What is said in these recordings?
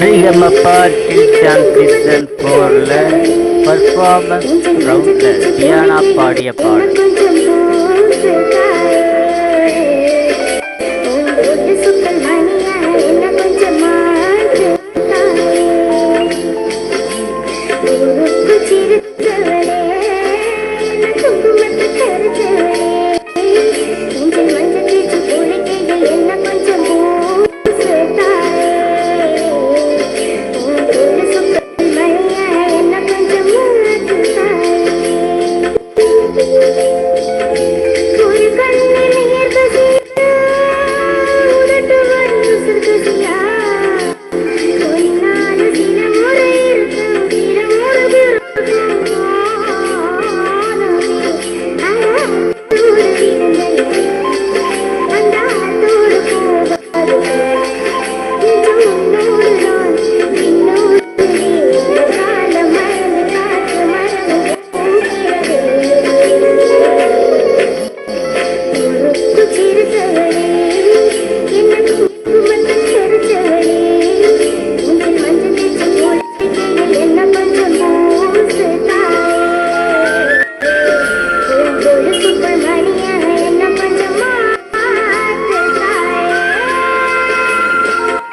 சரிகம பாட்டில் சாம்பிசன் போரில் பர்ஃபார்மன்ஸ் ரவுண்டில் தியானா பாடிய பாடல்.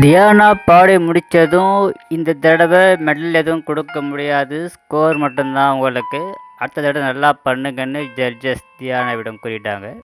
தியானா பாடி முடித்ததும் இந்த தடவை மெடல் எதுவும் கொடுக்க முடியாது. ஸ்கோர் மட்டும்தான் உங்களுக்கு. அடுத்த தடவை நல்லா பண்ணுங்கன்னு ஜட்ஜஸ் தியானாவிடம் கூறிட்டாங்க.